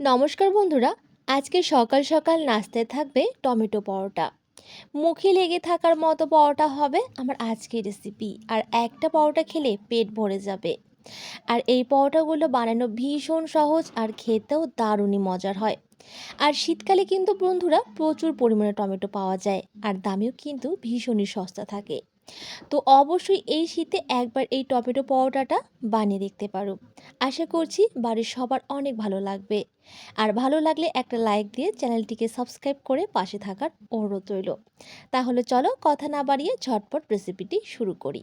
নমস্কার বন্ধুরা, আজকে সকাল সকাল নাস্তায় থাকবে টমেটো পরোটা। মুখে লেগে থাকার মতো পরোটা হবে আমার আজকের রেসিপি আর একটা পরোটা খেলে পেট ভরে যাবে। আর এই পরোটাগুলো বানানো ভীষণ সহজ আর খেতেও দারুণই মজার হয়। আর শীতকালে কিন্তু বন্ধুরা প্রচুর পরিমাণে টমেটো পাওয়া যায়, আর দামেও কিন্তু ভীষণই সস্তা থাকে। তো অবশ্যই এই শীতে একবার এই টমেটো পরোটাটা বানিয়ে দেখতে পারো। আশা করছি বাড়ির সবার অনেক ভালো লাগবে। আর ভালো লাগলে একটা লাইক দিয়ে চ্যানেলটিকে সাবস্ক্রাইব করে পাশে থাকার অনুরোধ রইল। তাহলে চলো কথা না বাড়িয়ে ঝটপট রেসিপিটি শুরু করি।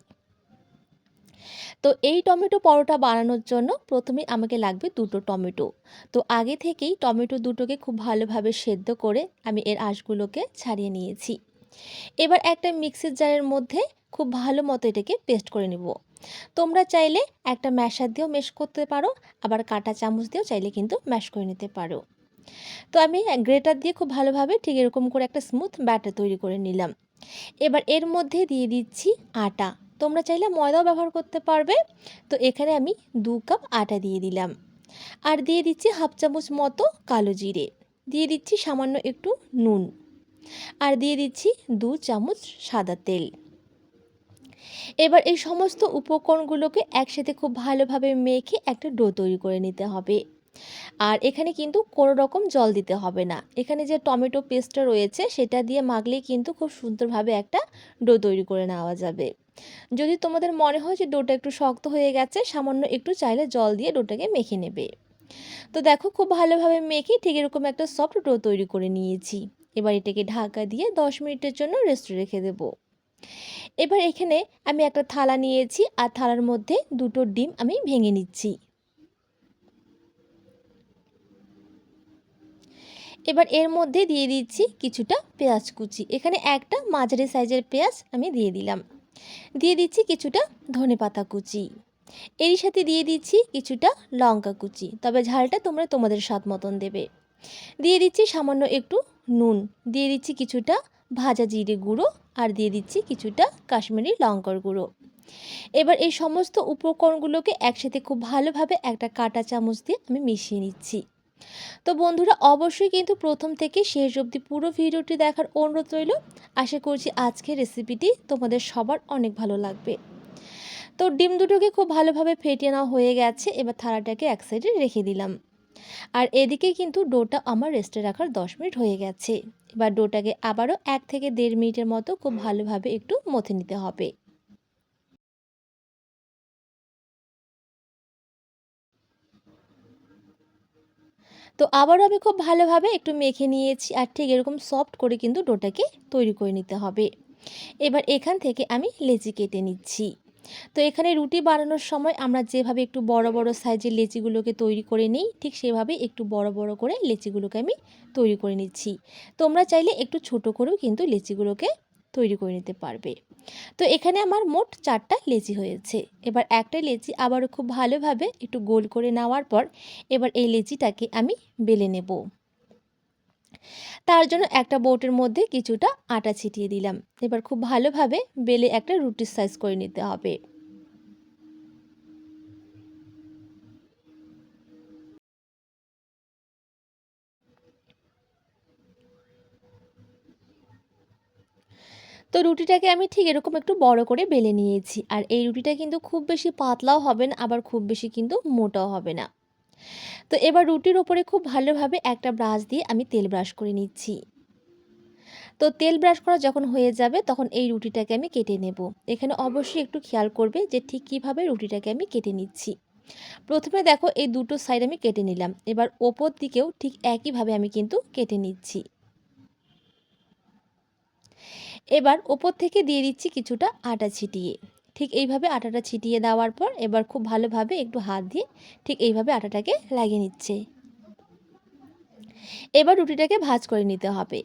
তো এই টমেটো পরোটা বানানোর জন্য প্রথমে আমাকে লাগবে দুটো টমেটো। তো আগে থেকেই টমেটো দুটোকে খুব ভালোভাবে সেদ্ধ করে আমি এর আঁশগুলোকে ছাড়িয়ে নিয়েছি। এবার একটা মিক্সির জারের মধ্যে খুব ভালো মতো এটাকে পেস্ট করে নেব। তোমরা চাইলে একটা ম্যাশার দিয়েও মেশ করতে পারো, আবার কাটা চামচ দিয়েও চাইলে কিন্তু ম্যাশ করে নিতে পারো। তো আমি গ্রেটার দিয়ে খুব ভালোভাবে ঠিক এরকম করে একটা স্মুথ ব্যাটার তৈরি করে নিলাম। এবার এর মধ্যে দিয়ে দিচ্ছি আটা। তোমরা চাইলে ময়দাও ব্যবহার করতে পারবে। তো এখানে আমি দু কাপ আটা দিয়ে দিলাম। আর দিয়ে দিচ্ছি হাফ চামচ মতো কালো জিরে। দিয়ে দিচ্ছি সামান্য একটু নুন। আর দিয়ে দিচ্ছি দু চামচ সাদা তেল। এবার এই সমস্ত উপকরণগুলোকে একসাথে খুব ভালোভাবে মেখে একটা ডো তৈরি করে নিতে হবে। আর এখানে কিন্তু কোনো রকম জল দিতে হবে না। এখানে যে টমেটো পেস্টটা রয়েছে, সেটা দিয়ে মাখলেই কিন্তু খুব সুন্দরভাবে একটা ডো তৈরি করে নেওয়া যাবে। যদি তোমাদের মনে হয় যে ডোটা একটু শক্ত হয়ে গেছে, সামান্য একটু চাইলে জল দিয়ে ডোটাকে মেখে নেবে। তো দেখো, খুব ভালোভাবে মেখে ঠিক এরকম একটা সফট ডো তৈরি করে নিয়েছি। এবার এটাকে ঢাকা দিয়ে দশ মিনিটের জন্য রেস্ট রেখে দেব। এবার এখানে আমি একটা থালা নিয়েছি, আর থালার মধ্যে দুটো ডিম আমি ভেঙে নিচ্ছি। এবার এর মধ্যে দিয়ে দিচ্ছি কিছুটা পেঁয়াজ কুচি। এখানে একটা মাঝারি সাইজের পেঁয়াজ আমি দিয়ে দিলাম। দিয়ে দিচ্ছি কিছুটা ধনে পাতা কুচি। এরই সাথে দিয়ে দিচ্ছি কিছুটা লঙ্কা কুচি। তবে ঝালটা তোমরা তোমাদের স্বাদ মতন দেবে। দিয়ে দিচ্ছি সামান্য একটু নুন। দিয়ে দিচ্ছি কিছুটা ভাজা জিরে গুঁড়ো আর দিয়ে দিচ্ছি কিছুটা কাশ্মীরি লঙ্কার গুঁড়ো। এবার এই সমস্ত উপকরণগুলোকে একসাথে খুব ভালোভাবে একটা কাটা চামচ দিয়ে আমি মিশিয়ে নিচ্ছি। তো বন্ধুরা, অবশ্যই কিন্তু প্রথম থেকে শেষ অবধি পুরো ভিডিওটি দেখার অনুরোধ রইল। আশা করছি আজকের রেসিপিটি তোমাদের সবার অনেক ভালো লাগবে। তো ডিম দুটোকে খুব ভালোভাবে ফেটিয়ে নেওয়া হয়ে গেছে। এবার থালাটাকে এক সাইডে রেখে দিলাম। আর এদিকে কিন্তু ডোটা আমার রেস্টে রাখার দশ মিনিট হয়ে গেছে। এবার ডোটাকে আবারও এক থেকে দেড় মিনিটের মতো খুব ভালোভাবে একটু মথে নিতে হবে। তো আবারও আমি খুব ভালোভাবে একটু মেখে নিয়েছি আর ঠিক এরকম সফট করে কিন্তু ডোটাকে তৈরি করে নিতে হবে। এবার এখান থেকে আমি লেচি কেটে নিচ্ছি। তো এখানে রুটি বানানোর সময় আমরা যেভাবে একটু বড় বড় সাইজের লেচিগুলোকে তৈরি করে নিই, ঠিক সেভাবে একটু বড় বড় করে লেচিগুলোকে আমি তৈরি করে নিচ্ছি। তোমরা চাইলে একটু ছোট করেও কিন্তু লেচিগুলোকে তৈরি করে নিতে পারবে। তো এখানে আমার মোট চারটা লেচি হয়েছে। এবার একটা লেচি আবারও খুব ভালোভাবে একটু গোল করে নেওয়ার পর এবার এই লেচিটাকে আমি বেলে নেব। তার জন্য একটা বোটের মধ্যে কিছুটা আটা ছিটিয়ে দিলাম। এবার খুব ভালোভাবে বেলে একটা রুটির সাইজ করে নিতে হবে। তো রুটিটাকে আমি ঠিক এরকম একটু বড় করে বেলে নিয়েছি। আর এই রুটিটা কিন্তু খুব বেশি পাতলাও হবে না, আবার খুব বেশি কিন্তু মোটাও হবে না। তো এবার রুটির ওপরে খুব ভালোভাবে একটা ব্রাশ দিয়ে আমি তেল ব্রাশ করে নিচ্ছি। তো তেল ব্রাশ করা যখন হয়ে যাবে তখন এই রুটিটাকে আমি কেটে নেব। এখানে অবশ্যই একটু খেয়াল করবে যে ঠিক কীভাবে রুটিটাকে আমি কেটে নিচ্ছি। প্রথমে দেখো এই দুটো সাইড আমি কেটে নিলাম। এবার ওপর দিকেও ঠিক একইভাবে আমি কিন্তু কেটে নিচ্ছি। এবার ওপর থেকে দিয়ে দিচ্ছি কিছুটা আটা ছিটিয়ে। ঠিক এইভাবে আটাটা ছিটিয়ে দেওয়ার পর এবার খুব ভালোভাবে একটু হাত দিয়ে ঠিক এইভাবে আটাটাকে লাগিয়ে নিচ্ছে। এবার রুটিটাকে ভাজ করে নিতে হবে।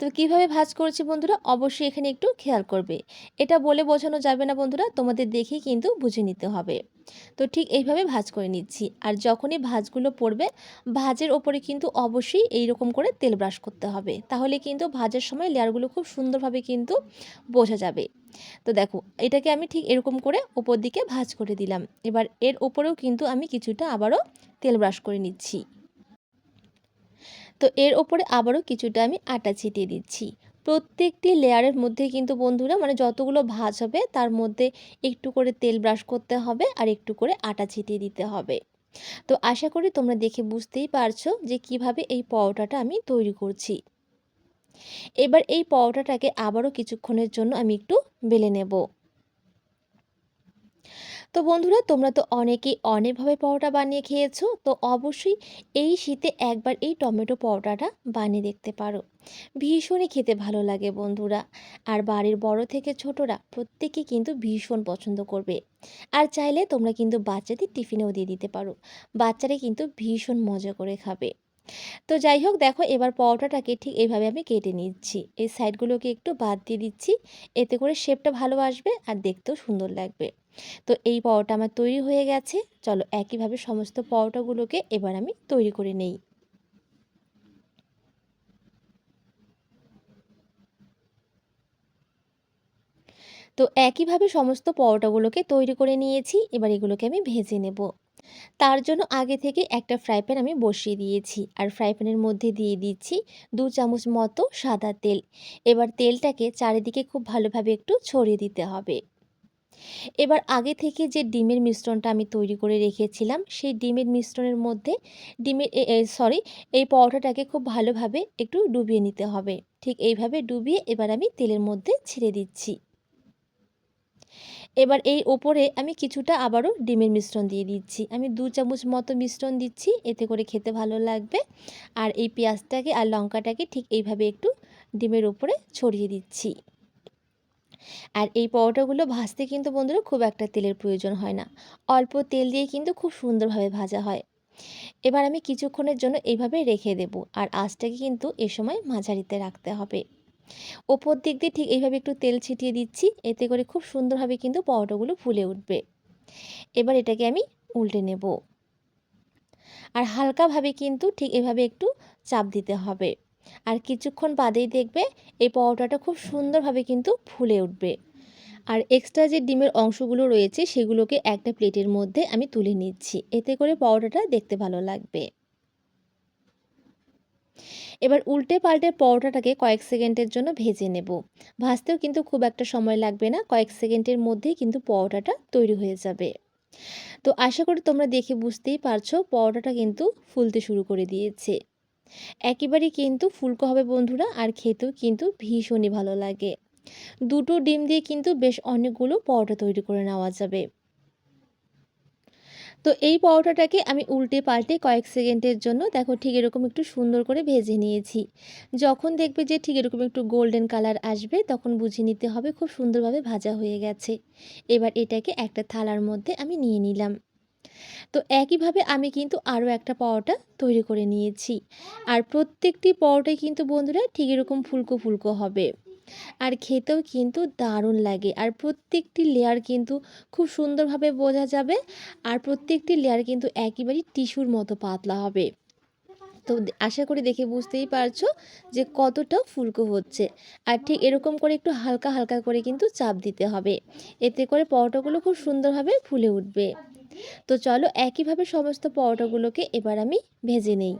তো কীভাবে ভাজ করেছি বন্ধুরা? অবশ্যই এখানে একটু খেয়াল করবে। এটা বলে বোঝানো যাবে না বন্ধুরা, তোমাদের দেখেই কিন্তু বুঝে নিতে হবে। তো ঠিক এইভাবে ভাজ করে নিচ্ছি। আর যখনই ভাজগুলো পড়বে, ভাজের ওপরে কিন্তু অবশ্যই এই রকম করে তেল ব্রাশ করতে হবে। তাহলে কিন্তু ভাজার সময় লেয়ারগুলো খুব সুন্দরভাবে কিন্তু বোঝা যাবে। তো দেখো, এটাকে আমি ঠিক এরকম করে ওপর দিকে ভাজ করে দিলাম। এবার এর ওপরেও কিন্তু আমি কিছুটা আবারও তেল ব্রাশ করে নিচ্ছি। তো এর ওপরে আবারও কিছুটা আমি আটা ছিটিয়ে দিচ্ছি। প্রত্যেকটি লেয়ারের মধ্যে কিন্তু বন্ধুরা মানে যতগুলো ভাজ হবে তার মধ্যে একটু করে তেল ব্রাশ করতে হবে আর একটু করে আটা ছিটিয়ে দিতে হবে। তো আশা করি তোমরা দেখে বুঝতেই পারছ যে কীভাবে এই পরোটাটা আমি তৈরি করছি। এবার এই পরোটাটাকে আবারও কিছুক্ষণের জন্য আমি একটু বেলে নেব। তো বন্ধুরা, তোমরা তো অনেকেই অনেকভাবে পরোটা বানিয়ে খেয়েছো, তো অবশ্যই এই শীতে একবার এই টমেটো পরোটাটা বানিয়ে দেখতে পারো। ভীষণই খেতে ভালো লাগে বন্ধুরা। আর বাড়ির বড় থেকে ছোটরা প্রত্যেকে কিন্তু ভীষণ পছন্দ করবে। আর চাইলে তোমরা কিন্তু বাচ্চাদের টিফিনেও দিয়ে দিতে পারো। বাচ্চারা কিন্তু ভীষণ মজা করে খাবে। তো যাই হোক, দেখো এবার পরোটাটাকে ঠিক এইভাবে আমি কেটে নিচ্ছি। এই সাইডগুলোকে একটু বাদ দিয়ে দিচ্ছি। এতে করে শেপটা ভালো আসবে আর দেখতেও সুন্দর লাগবে। তো এই পরোটা আমার তৈরি হয়ে গেছে। চলো একইভাবে সমস্ত পরোটাগুলোকে এবার আমি তৈরি করে নেই। তো একইভাবে সমস্ত পরোটাগুলোকে তৈরি করে নিয়েছি। এবার এগুলোকে আমি ভেজে নেব। তার জন্য আগে থেকে একটা ফ্রাই প্যান আমি বসিয়ে দিয়েছি। আর ফ্রাই প্যানের মধ্যে দিয়ে দিচ্ছি দু চামচ মতো সাদা তেল। এবার তেলটাকে চারিদিকে খুব ভালোভাবে একটু ছড়িয়ে দিতে হবে। এবার আগে থেকে যে ডিমের মিশ্রণটা আমি তৈরি করে রেখেছিলাম, সেই ডিমের মিশ্রণের মধ্যে ডিমের সরি এই পরোটাটাকে খুব ভালোভাবে একটু ডুবিয়ে নিতে হবে। ঠিক এইভাবে ডুবিয়ে এবার আমি তেলের মধ্যে ছেড়ে দিচ্ছি। এবার এই ওপরে আমি কিছুটা আবারও ডিমের মিশ্রণ দিয়ে দিচ্ছি। আমি দু চামচ মতো মিশ্রণ দিচ্ছি, এতে করে খেতে ভালো লাগবে। আর এই পেঁয়াজটাকে আর লঙ্কাটাকে ঠিক এইভাবে একটু ডিমের ওপরে ছড়িয়ে দিচ্ছি। আর এই পরোটাগুলো ভাজতে কিন্তু বন্ধুরা খুব একটা তেলের প্রয়োজন হয় না। অল্প তেল দিয়ে কিন্তু খুব সুন্দরভাবে ভাজা হয়। এবার আমি কিছুক্ষণের জন্য এইভাবে রেখে দেব আর আঁচটাকে কিন্তু এ সময় মাঝারিতে রাখতে হবে। ওপর দিক দিয়ে ঠিক এইভাবে একটু তেল ছিটিয়ে দিচ্ছি, এতে করে খুব সুন্দরভাবে কিন্তু পরোটাগুলো ফুলে উঠবে। এবার এটাকে আমি উল্টে নেব। আর হালকাভাবে কিন্তু ঠিক এভাবে একটু চাপ দিতে হবে। আর কিছুক্ষণ বাদেই দেখবে এই পরোটাটা খুব সুন্দরভাবে কিন্তু ফুলে উঠবে। আর এক্সট্রা যে ডিমের অংশগুলো রয়েছে সেগুলোকে একটা প্লেটের মধ্যে আমি তুলে নিচ্ছি। এতে করে পরোটাটা দেখতে ভালো লাগবে। এবার উল্টে পাল্টে পরোটাটাকে কয়েক সেকেন্ডের জন্য ভেজে নেব। ভাজতেও কিন্তু খুব একটা সময় লাগবে না, কয়েক সেকেন্ডের মধ্যেই কিন্তু পরোটাটা তৈরি হয়ে যাবে। তো আশা করি তোমরা দেখে বুঝতেই পারছ, পরোটাটা কিন্তু ফুলতে শুরু করে দিয়েছে। একেবারেই কিন্তু ফুলকো হবে বন্ধুরা, আর খেতেও কিন্তু ভীষণই ভালো লাগে। দুটো ডিম দিয়ে কিন্তু বেশ অনেকগুলো পরোটা তৈরি করে নেওয়া যাবে। তো এই পরোটাটাকে আমি উল্টে পাল্টে কয়েক সেকেন্ডের জন্য দেখো ঠিক এরকম একটু সুন্দর করে ভেজে নিয়েছি। যখন দেখবে যে ঠিক এরকম একটু গোল্ডেন কালার আসবে, তখন বুঝে নিতে হবে খুব সুন্দরভাবে ভাজা হয়ে গেছে। এবার এটাকে একটা থালার মধ্যে আমি নিয়ে নিলাম। তো একইভাবে আমি কিন্তু আরও একটা পরোটা তৈরি করে নিয়েছি। আর প্রত্যেকটি পরোটাই কিন্তু বন্ধুরা ঠিক এরকম ফুলকো ফুলকো হবে। আর খেতেও কিন্তু দারুণ লাগে। আর প্রত্যেকটি লেয়ার কিন্তু খুব সুন্দরভাবে বোঝা যাবে। আর প্রত্যেকটি লেয়ার কিন্তু একেবারেই টিস্যুর মতো পাতলা হবে। তো আশা করি দেখে বুঝতেই পারছ যে কতটা ফুলকো হচ্ছে। আর ঠিক এরকম করে একটু হালকা হালকা করে কিন্তু চাপ দিতে হবে। এতে করে পরোটাগুলো খুব সুন্দরভাবে ফুলে উঠবে। তো চলো একইভাবে সমস্ত পরোটাগুলোকে এবার আমি ভেজে নেই।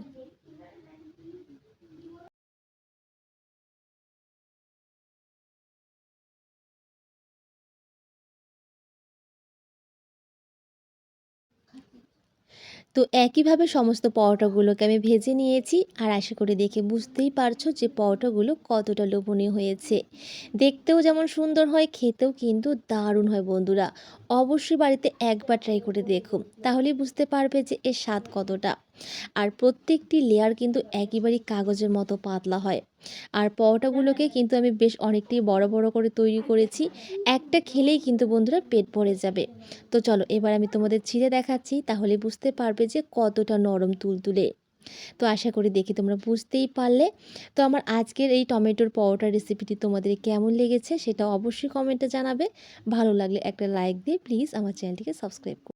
তো একইভাবে সমস্ত পরোটাগুলোকে আমি ভেজে নিয়েছি আর আশা করে দেখে বুঝতেই পারছ যে পরোটাগুলো কতটা লোভনীয় হয়েছে। দেখতেও যেমন সুন্দর হয়, খেতেও কিন্তু দারুণ হয় বন্ধুরা। অবশ্যই বাড়িতে একবার ট্রাই করে দেখো তাহলেই বুঝতে পারবে যে এর স্বাদ কতটা। আর প্রত্যেকটি লেয়ার কিন্তু একেবারেই কাগজের মতো পাতলা হয়। আর পরোটাগুলোকে কিন্তু আমি বেশ অনেকটাই বড় বড় করে তৈরি করেছি। একটা খেলেই কিন্তু বন্ধুরা পেট ভরে যাবে। তো চলো, এবার আমি তোমাদের ছিঁড়ে দেখাচ্ছি। তাহলে বুঝতে পারবে যে কতটা নরম তুলতুলে। তো আশা করি দেখি তোমরা বুঝতেই পারলে। তো আমার আজকের এই টমেটোর পরোটা রেসিপিটি তোমাদের কেমন লেগেছে সেটা অবশ্যই কমেন্টে জানাবে। ভালো লাগলে একটা লাইক দিয়ে প্লিজ আমার চ্যানেলটিকে সাবস্ক্রাইব